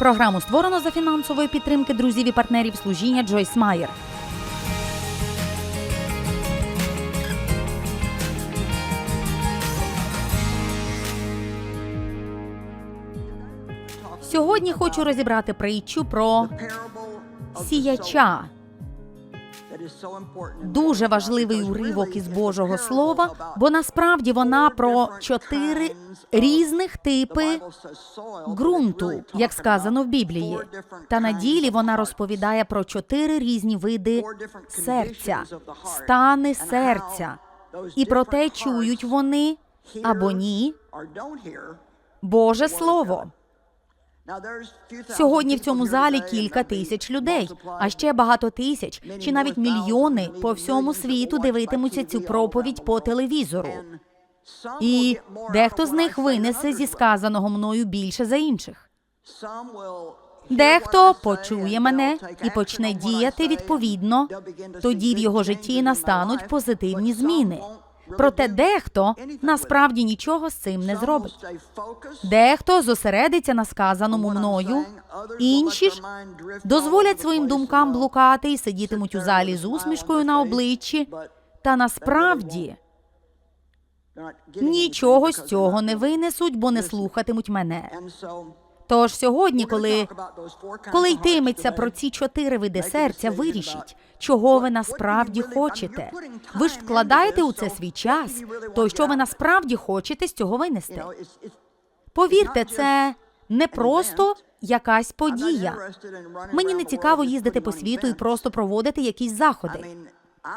Програму створено за фінансової підтримки друзів і партнерів служіння Джойс Майер. Сьогодні хочу розібрати притчу про сіяча. Дуже важливий уривок із Божого Слова, бо насправді вона про чотири різних типи ґрунту, як сказано в Біблії. Та на ділі вона розповідає про чотири різні види серця, стани серця, і про те, чують вони або ні Боже Слово. Сьогодні в цьому залі кілька тисяч людей, а ще багато тисяч чи навіть мільйони по всьому світу дивитимуться цю проповідь по телевізору. І дехто з них винесе зі сказаного мною більше за інших. Дехто почує мене і почне діяти відповідно, тоді в його житті настануть позитивні зміни. Проте дехто насправді нічого з цим не зробить. Дехто зосередиться на сказаному мною, інші ж дозволять своїм думкам блукати і сидітимуть у залі з усмішкою на обличчі, та насправді нічого з цього не винесуть, бо не слухатимуть мене. Тож сьогодні, коли, коли йтиметься про ці чотири види серця, вирішіть, чого ви насправді хочете. Ви ж вкладаєте у це свій час, то що ви насправді хочете з цього винести. Повірте, це не просто якась подія. Мені не цікаво їздити по світу і просто проводити якісь заходи.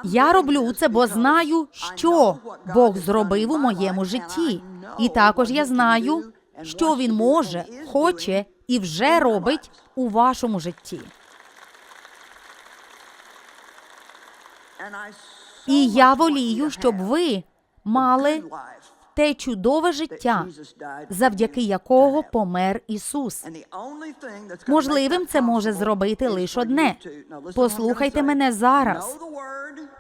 Я роблю це, бо знаю, що Бог зробив у моєму житті, і також я знаю, що він може, хоче і вже робить у вашому житті. І я волію, щоб ви мали те чудове життя, завдяки якого помер Ісус. Можливим це може зробити лише одне. Послухайте мене зараз.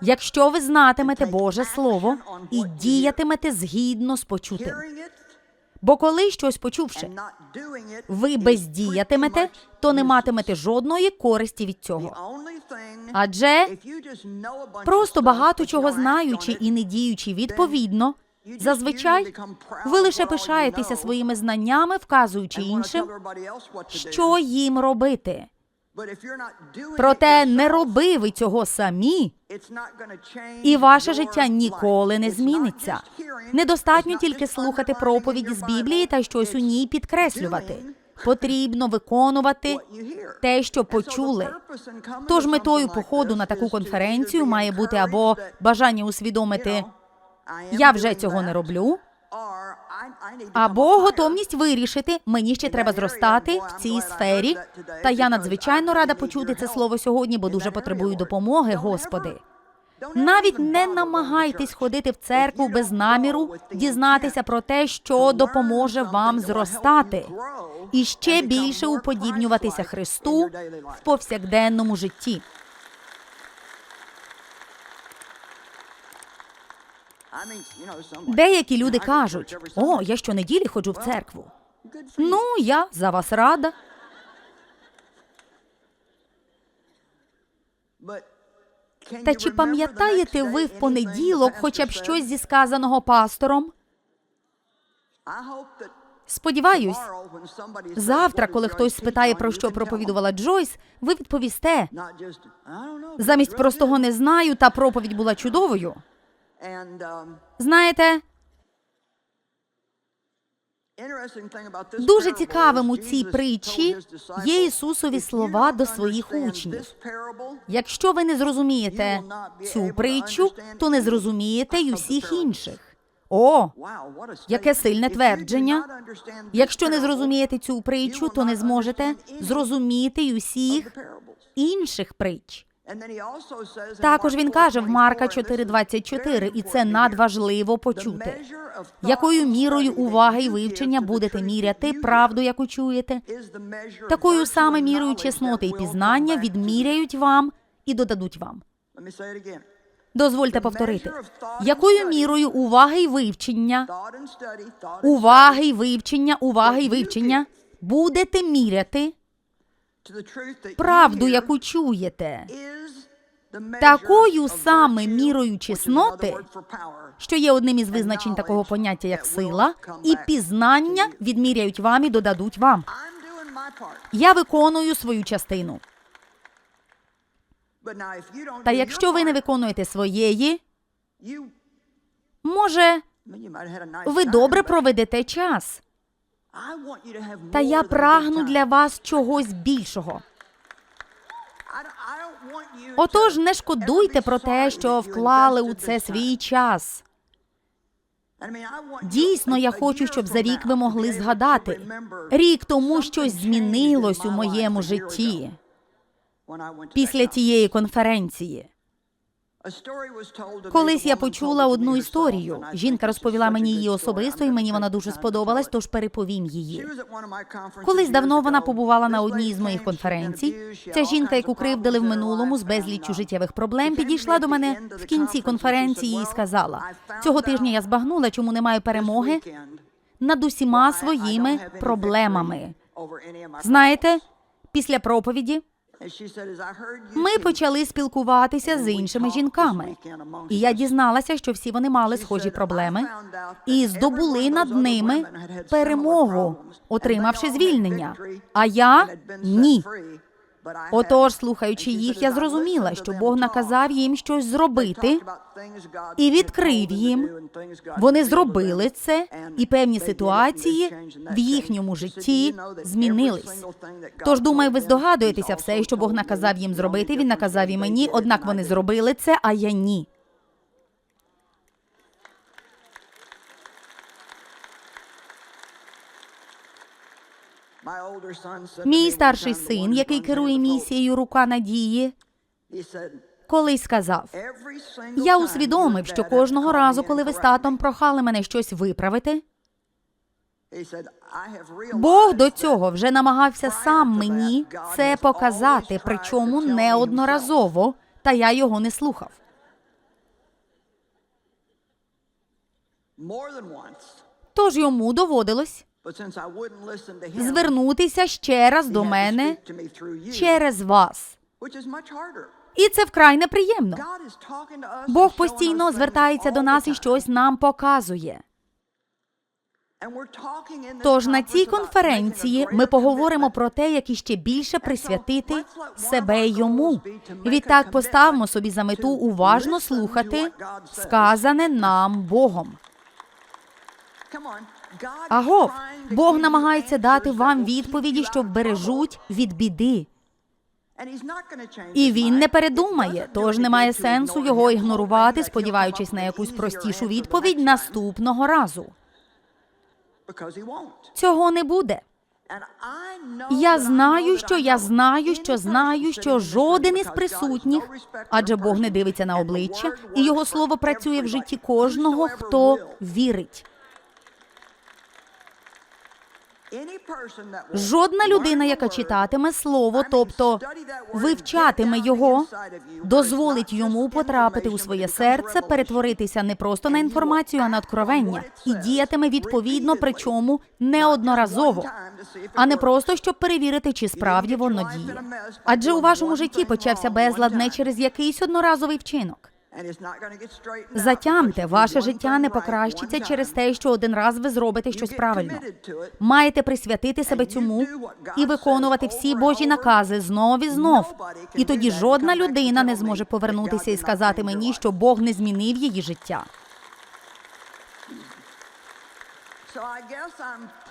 Якщо ви знатимете Боже Слово і діятимете згідно з почутим. Бо коли щось почувши, ви бездіятимете, то не матимете жодної користі від цього. Адже просто багато чого знаючи і не діючи відповідно, зазвичай ви лише пишаєтеся своїми знаннями, вказуючи іншим, що їм робити. Проте не роби ви цього самі, і ваше життя ніколи не зміниться. Недостатньо тільки слухати проповіді з Біблії та щось у ній підкреслювати. Потрібно виконувати те, що почули. Тож метою походу на таку конференцію має бути або бажання усвідомити я вже цього не роблю, або готовність вирішити, мені ще треба зростати в цій сфері. Та я надзвичайно рада почути це слово сьогодні, бо дуже потребую допомоги, Господи. Навіть не намагайтесь ходити в церкву без наміру дізнатися про те, що допоможе вам зростати, і ще більше уподібнюватися Христу в повсякденному житті. Деякі люди кажуть: о, я щонеділі ходжу в церкву. Ну, я за вас рада. Та чи пам'ятаєте ви в понеділок хоча б щось зі сказаного пастором? Сподіваюсь, завтра, коли хтось спитає, про що проповідувала Джойс, ви відповісте. Замість простого не знаю, та проповідь була чудовою. Знаєте, дуже цікавим у цій притчі є Ісусові слова до своїх учнів. Якщо ви не зрозумієте цю притчу, то не зрозумієте й усіх інших. О, яке сильне твердження. Якщо не зрозумієте цю притчу, то не зможете зрозуміти й усіх інших притч. Також він каже в Марка 4.24, і це надважливо почути. Якою мірою уваги і вивчення будете міряти правду, яку чуєте, такою саме мірою чесноти і пізнання відміряють вам і додадуть вам. Дозвольте повторити, якою мірою уваги і вивчення, уваги і вивчення, уваги і вивчення будете міряти, правду, яку чуєте, такою саме мірою чесноти, що є одним із визначень такого поняття, як сила, і пізнання відміряють вам і додадуть вам. Я виконую свою частину. Та якщо ви не виконуєте своєї, може, ви добре проведете час. Та я прагну для вас чогось більшого. Отож, не шкодуйте про те, що вклали у це свій час. Дійсно, я хочу, щоб за рік ви могли згадати. Рік тому щось змінилось у моєму житті після тієї конференції. Колись я почула одну історію. Жінка розповіла мені її особисто, і мені вона дуже сподобалась, тож переповім її. Колись давно вона побувала на одній із моїх конференцій. Ця жінка, яку кривдили в минулому з безліччю життєвих проблем, підійшла до мене в кінці конференції і сказала: цього тижня я збагнула, чому не маю перемоги над усіма своїми проблемами. Знаєте, після проповіді ми почали спілкуватися з іншими жінками, і я дізналася, що всі вони мали схожі проблеми і здобули над ними перемогу, отримавши звільнення. А я ні. Отож, слухаючи їх, я зрозуміла, що Бог наказав їм щось зробити і відкрив їм. Вони зробили це, і певні ситуації в їхньому житті змінились. Тож, думаю, ви здогадуєтеся все, що Бог наказав їм зробити. Він наказав і мені, однак вони зробили це, а я ні. Мій старший син, який керує місією рука надії, колись сказав: я усвідомив, що кожного разу, коли ви з татом прохали мене щось виправити, Бог до цього вже намагався сам мені це показати, причому неодноразово, та я його не слухав. Тож йому доводилось звернутися ще раз до мене через вас. І це вкрай неприємно. Бог постійно звертається до нас і щось нам показує. Тож на цій конференції ми поговоримо про те, як іще більше присвятити себе йому. Відтак поставимо собі за мету уважно слухати сказане нам Богом. Агов, Бог намагається дати вам відповіді, що бережуть від біди. І він не передумає, тож немає сенсу його ігнорувати, сподіваючись на якусь простішу відповідь наступного разу. Цього не буде. Я знаю, що я знаю, що знаю, що жоден із присутніх, адже Бог не дивиться на обличчя, і його слово працює в житті кожного, хто вірить. Жодна людина, яка читатиме слово, тобто вивчатиме його, дозволить йому потрапити у своє серце, перетворитися не просто на інформацію, а на откровення, і діятиме відповідно, причому неодноразово, а не просто щоб перевірити, чи справді воно діє. Адже у вашому житті почався безлад не через якийсь одноразовий вчинок. Затямте, ваше життя не покращиться через те, що один раз ви зробите щось правильно. Маєте присвятити себе цьому і виконувати всі Божі накази знов і знов. І тоді жодна людина не зможе повернутися і сказати мені, що Бог не змінив її життя.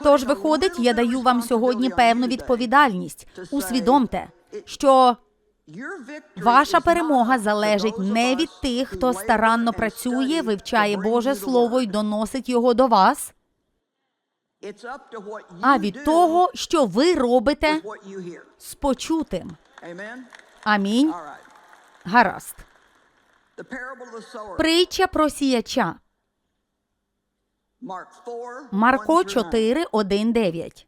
Тож, виходить, я даю вам сьогодні певну відповідальність. Усвідомте, що Ваша перемога залежить не від тих, хто старанно працює, вивчає Боже Слово і доносить його до вас, а від того, що ви робите з почутим. Амінь. Гаразд. Притча про сіяча. Марко 4, 1, 9.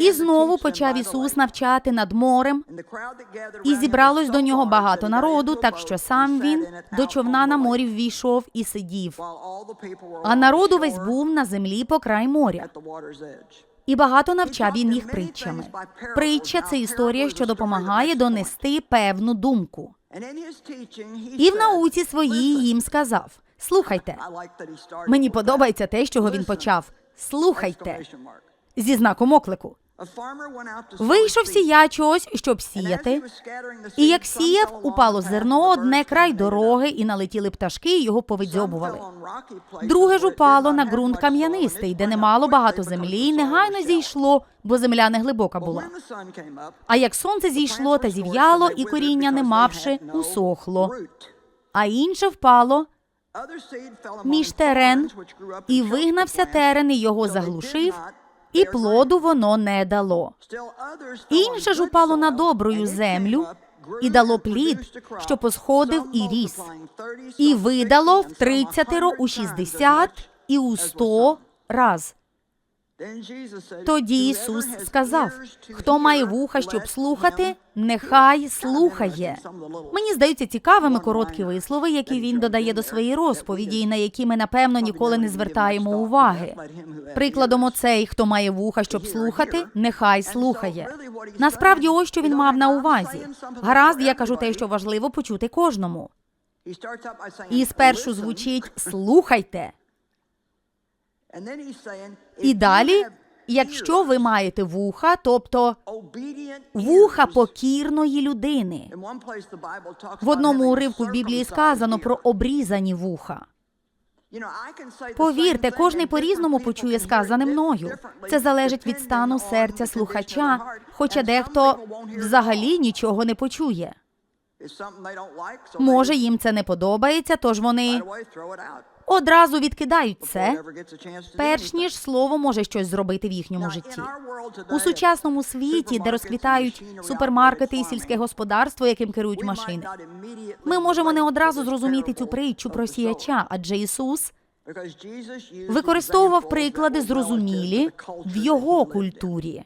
І знову почав Ісус навчати над морем, і зібралось до нього багато народу, так що сам він до човна на морі ввійшов і сидів. А народу весь був на землі по край моря. І багато навчав він їх притчами. Притча це історія, що допомагає донести певну думку. І в науці своїй їм сказав: слухайте, мені подобається те, з чого він почав. Слухайте зі знаком оклику. Вийшов сіяч ось, щоб сіяти, і як сіяв, упало зерно одне край дороги, і налетіли пташки, і його повидзьобували. Друге ж упало на ґрунт кам'янистий, де немало багато землі, і негайно зійшло, бо земля не глибока була. А як сонце зійшло та зів'яло, і коріння, не мавши, усохло. А інше впало між терен, і вигнався терен, і його заглушив, і плоду воно не дало. Інше ж упало на добрую землю і дало плід, що посходив і ріс, і видало в тридцятеро, у шістдесят і у сто раз. Тоді Ісус сказав: хто має вуха, щоб слухати, нехай слухає. Мені здаються цікавими короткі вислови, які він додає до своєї розповіді, і на які ми напевно ніколи не звертаємо уваги. Прикладом оцей, хто має вуха, щоб слухати, нехай слухає. Насправді, ось що він мав на увазі. Гаразд, я кажу те, що важливо почути кожному. І спершу звучить слухайте. І далі, якщо ви маєте вуха, тобто вуха покірної людини. В одному уривку в Біблії сказано про обрізані вуха. Повірте, кожний по-різному почує сказане мною. Це залежить від стану серця слухача, хоча дехто взагалі нічого не почує. Може, їм це не подобається, тож вони одразу відкидають це, перш ніж слово може щось зробити в їхньому житті. У сучасному світі, де розквітають супермаркети і сільське господарство, яким керують машини, ми можемо не одразу зрозуміти цю притчу про сіяча, адже Ісус використовував приклади зрозумілі в його культурі.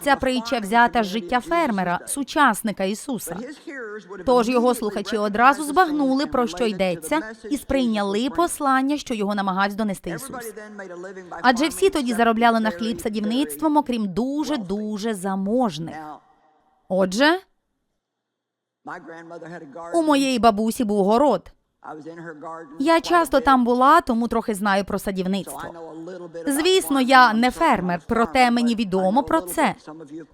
Ця притча взята з життя фермера, сучасника Ісуса. Тож його слухачі одразу збагнули, про що йдеться, і сприйняли послання, що його намагався донести Ісус. Адже всі тоді заробляли на хліб садівництвом, окрім дуже дуже заможних. Отже, у моєї бабусі був город. Я часто там була, тому трохи знаю про садівництво. Звісно, я не фермер, проте мені відомо про це.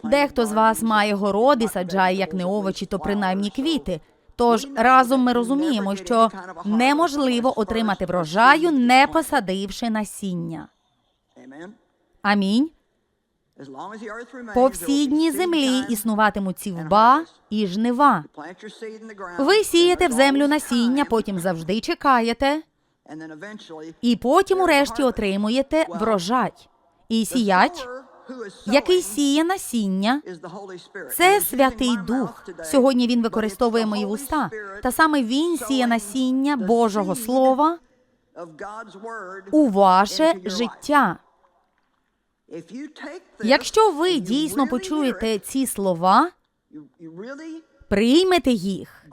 Дехто з вас має город і саджає як не овочі, то принаймні квіти. Тож разом ми розуміємо, що неможливо отримати врожаю, не посадивши насіння. Амінь. По всій дні землі існуватимуть сівба і жнива. Ви сієте в землю насіння, потім завжди чекаєте, і потім урешті отримуєте врожай. І сіяч, який сіє насіння, це Святий Дух. Сьогодні він використовує мої вуста. Та саме він сіє насіння Божого Слова у ваше життя. Якщо ви дійсно почуєте ці слова, приймете їх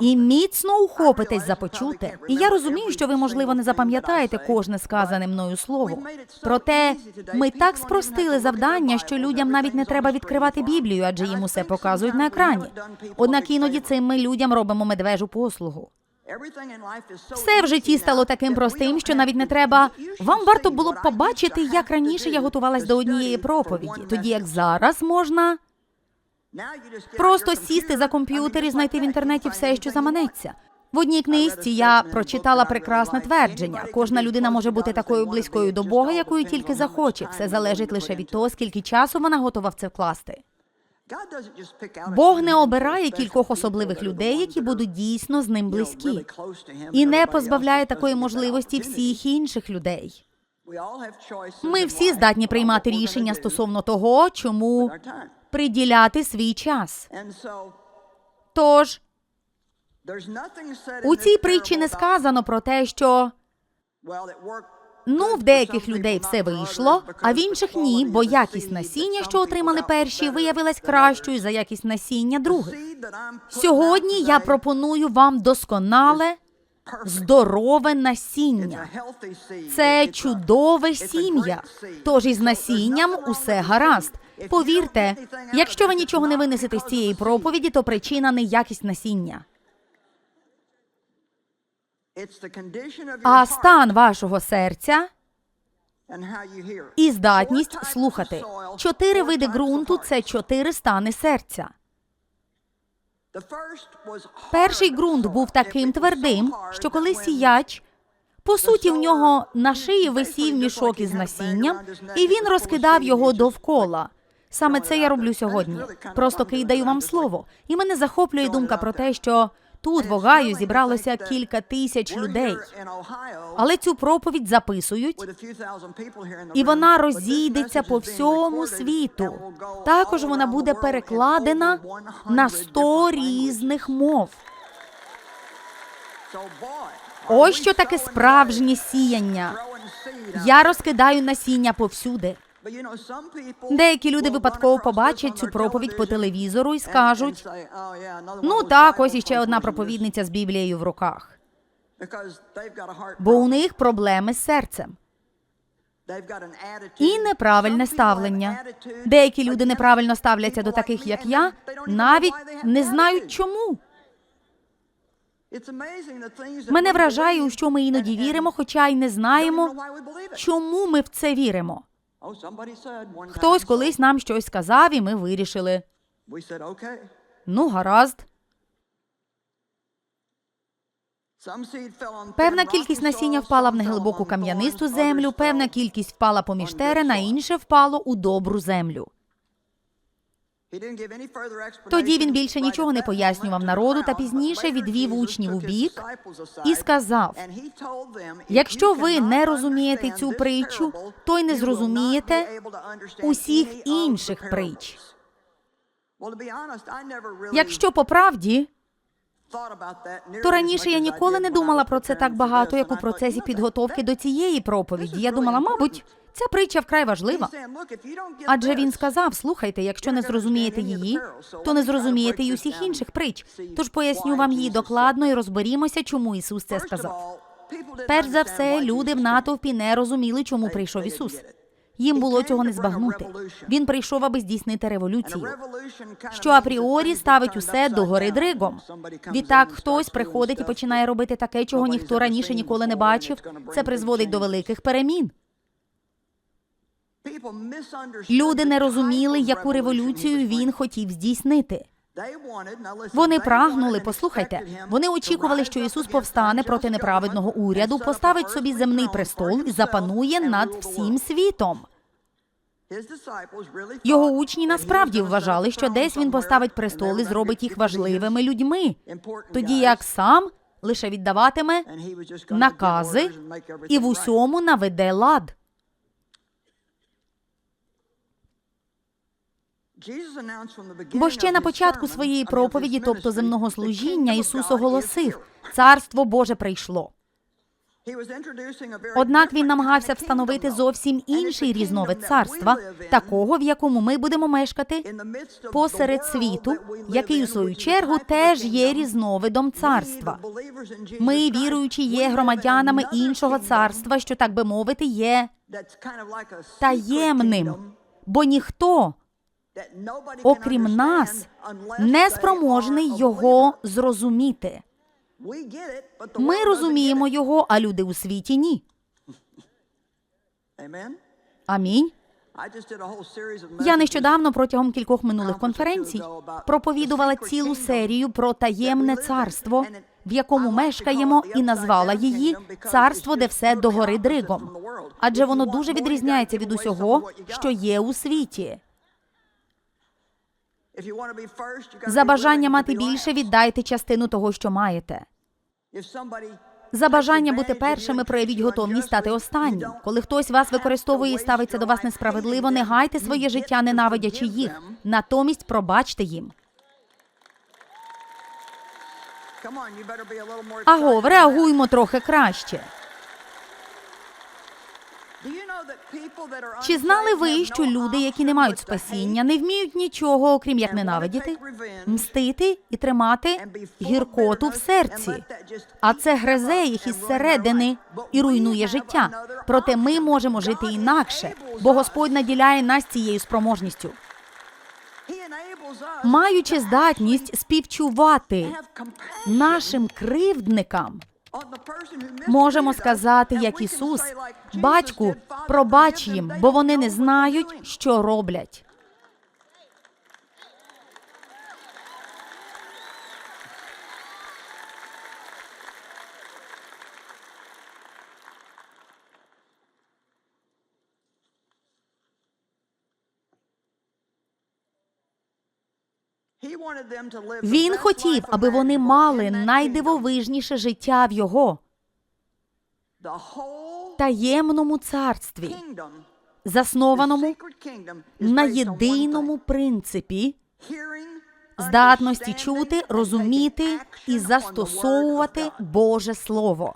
і міцно ухопитесь за почуте. І я розумію, що ви, можливо, не запам'ятаєте кожне сказане мною слово. Проте ми так спростили завдання, що людям навіть не треба відкривати Біблію, адже їм усе показують на екрані. Однак іноді цим ми людям робимо медвежу послугу. Все в житті стало таким простим, що навіть не треба. Вам варто було б побачити, як раніше я готувалась до однієї проповіді, тоді як зараз можна просто сісти за комп'ютер і знайти в інтернеті все, що заманеться. В одній книжці я прочитала прекрасне твердження. Кожна людина може бути такою близькою до Бога, якою тільки захоче. Все залежить лише від того, скільки часу вона готова в це вкласти. Бог не обирає кількох особливих людей, які будуть дійсно з ним близькі, і не позбавляє такої можливості всіх інших людей. Ми всі здатні приймати рішення стосовно того, чому приділяти свій час. Тож у цій притчі не сказано про те, що ну в деяких людей все вийшло, а в інших ні, бо якість насіння, що отримали перші, виявилась кращою за якість насіння других. Сьогодні я пропоную вам досконале здорове насіння. Це чудове сім'я. Тож із насінням усе гаразд. Повірте, якщо ви нічого не винесете з цієї проповіді, то причина не якість насіння, а стан вашого серця і здатність слухати. Чотири види ґрунту це чотири стани серця. Перший ґрунт був таким твердим, що коли сіяч, по суті, в нього на шиї висів мішок із насінням, і він розкидав його довкола. Саме це я роблю сьогодні. Просто кидаю вам слово. І мене захоплює думка про те, що тут в Огайо зібралося кілька тисяч людей. Але цю проповідь записують, і вона розійдеться по всьому світу. Також вона буде перекладена на 100 різних мов. Ось що таке справжнє сіяння. Я розкидаю насіння повсюди. Деякі люди випадково побачать цю проповідь по телевізору і скажуть: ну так, ось іще одна проповідниця з Біблією в руках. Бо у них проблеми з серцем і неправильне ставлення. Деякі люди неправильно ставляться до таких, як я, навіть не знають чому. Мене вражає, у що ми іноді віримо, хоча й не знаємо, чому ми в це віримо. Хтось колись нам щось сказав, і ми вирішили. Ну, гаразд. Певна кількість насіння впала в неглибоку кам'янисту землю, певна кількість впала поміж терен, а інше впало у добру землю. Тоді він більше нічого не пояснював народу та пізніше відвів учнів у бік і сказав: якщо ви не розумієте цю притчу, то й не зрозумієте усіх інших притч. Якщо по правді, то раніше я ніколи не думала про це так багато, як у процесі підготовки до цієї проповіді. Я думала, мабуть, ця притча вкрай важлива. Адже він сказав: слухайте, якщо не зрозумієте її, то не зрозумієте й усіх інших притч. Тож поясню вам її докладно і розберімося, чому Ісус це сказав. Перш за все, люди в натовпі не розуміли, чому прийшов Ісус. Їм було цього не збагнути. Він прийшов, аби здійснити революцію, що апріорі ставить усе догори дригом. Відтак хтось приходить і починає робити таке, чого ніхто раніше ніколи не бачив. Це призводить до великих перемін. Люди не розуміли, яку революцію він хотів здійснити. Вони прагнули, послухайте, вони очікували, що Ісус повстане проти неправедного уряду, поставить собі земний престол і запанує над всім світом. Його учні насправді вважали, що десь він поставить престол і зробить їх важливими людьми, тоді як сам лише віддаватиме накази і в усьому наведе лад. Бо ще на початку своєї проповіді, тобто земного служіння, Ісус оголосив: Царство Боже прийшло. Однак він намагався встановити зовсім інший різновид царства, такого, в якому ми будемо мешкати посеред світу, який у свою чергу теж є різновидом царства. Ми, віруючі, є громадянами іншого царства, що так би мовити, є таємним, бо ніхто, окрім нас, не спроможний його зрозуміти. Ми розуміємо його, а люди у світі ні. Амінь. Я нещодавно протягом кількох минулих конференцій проповідувала цілу серію про таємне царство, в якому мешкаємо, і назвала її царство, де все догори дригом. Адже воно дуже відрізняється від усього, що є у світі. За бажання мати більше віддайте частину того, що маєте. За бажання бути першими проявіть готовність стати останнім. Коли хтось вас використовує і ставиться до вас несправедливо, не гайте своє життя, ненавидячи їх. Натомість пробачте їм. Агов, реагуймо трохи краще. Чи знали ви, що люди, які не мають спасіння, не вміють нічого, окрім як ненавидіти, мстити і тримати гіркоту в серці? А це гризе їх із середини і руйнує життя. Проте ми можемо жити інакше, бо Господь наділяє нас цією спроможністю, маючи здатність співчувати нашим кривдникам. Можемо сказати, як Ісус, батьку, пробач їм, бо вони не знають, що роблять. Він хотів, аби вони мали найдивовижніше життя в його таємному царстві, заснованому на єдиному принципі здатності чути, розуміти і застосовувати Боже Слово.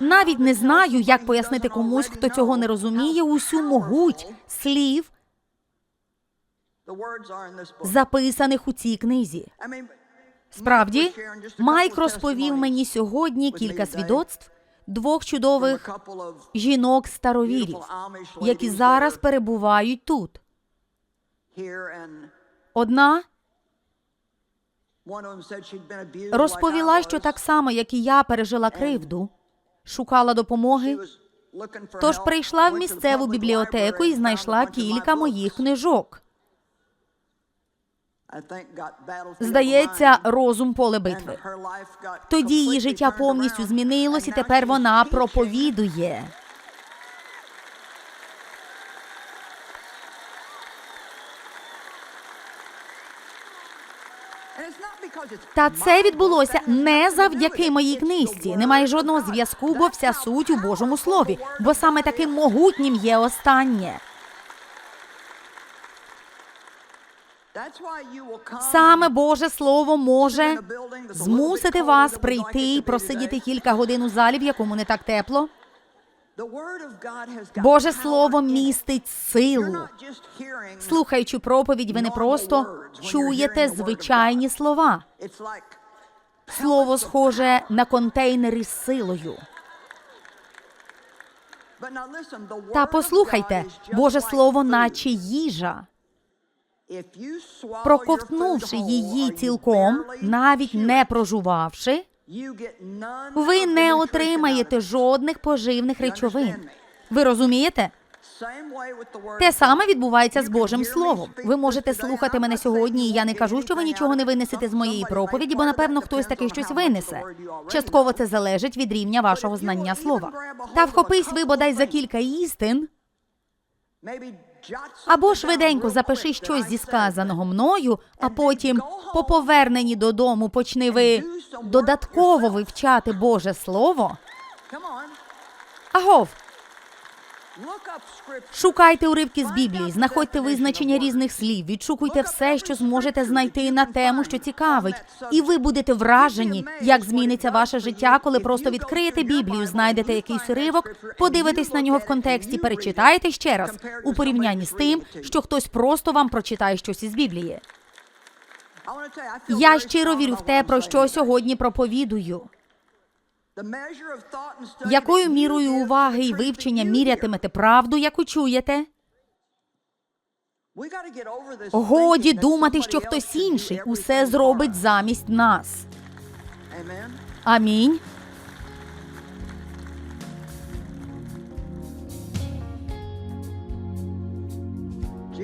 Навіть не знаю, як пояснити комусь, хто цього не розуміє, усю могуть слів, записаних у цій книзі. Справді, Майк розповів мені сьогодні кілька свідоцтв двох чудових жінок старовірів, які зараз перебувають тут. Одна розповіла, що так само, як і я пережила кривду, шукала допомоги, тож прийшла в місцеву бібліотеку і знайшла кілька моїх книжок. Здається, розум поле битви. Тоді її життя повністю змінилось, і тепер вона проповідує. Та це відбулося не завдяки моїй книжці. Немає жодного зв'язку, бо вся суть у Божому слові, бо саме таким могутнім є останнє. Саме Боже Слово може змусити вас прийти і просидіти кілька годин у залі, в якому не так тепло. Боже Слово містить силу. Слухаючи проповідь, ви не просто чуєте звичайні слова. Слово схоже на контейнери з силою. Та послухайте, Боже Слово, наче їжа. Проковтнувши її цілком, навіть не прожувавши, ви не отримаєте жодних поживних речовин. Ви розумієте? Те саме відбувається з Божим Словом. Ви можете слухати мене сьогодні, і я не кажу, що ви нічого не винесете з моєї проповіді, бо напевно хтось таки щось винесе. Частково це залежить від рівня вашого знання слова. Та вхопись ви бодай за кілька істин. Або швиденько запиши щось зі сказаного мною, а потім, по поверненні додому, почни ви додатково вивчати Боже Слово. Агов, шукайте уривки з Біблії, знаходьте визначення різних слів, відшукуйте все, що зможете знайти на тему, що цікавить, і ви будете вражені, як зміниться ваше життя, коли просто відкриєте Біблію, знайдете якийсь уривок, подивитесь на нього в контексті, перечитаєте ще раз у порівнянні з тим, що хтось просто вам прочитає щось із Біблії. Я щиро вірю в те, про що сьогодні проповідую. Якою мірою уваги і вивчення мірятимете правду, яку чуєте? Годі думати, що хтось інший усе зробить замість нас. Амінь.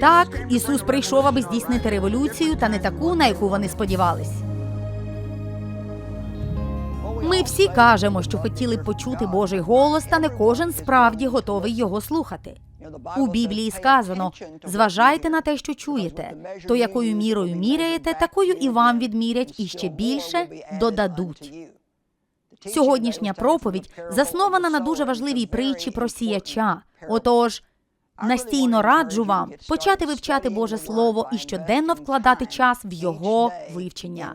Так, Ісус прийшов, аби здійснити революцію, та не таку, на яку вони сподівались. Ми всі кажемо, що хотіли почути Божий голос, та не кожен справді готовий його слухати. У Біблії сказано: зважайте на те, що чуєте, то якою мірою міряєте, такою і вам відмірять, і ще більше додадуть. Сьогоднішня проповідь заснована на дуже важливій притчі про сіяча. Отож, настійно раджу вам почати вивчати Боже Слово і щоденно вкладати час в його вивчення.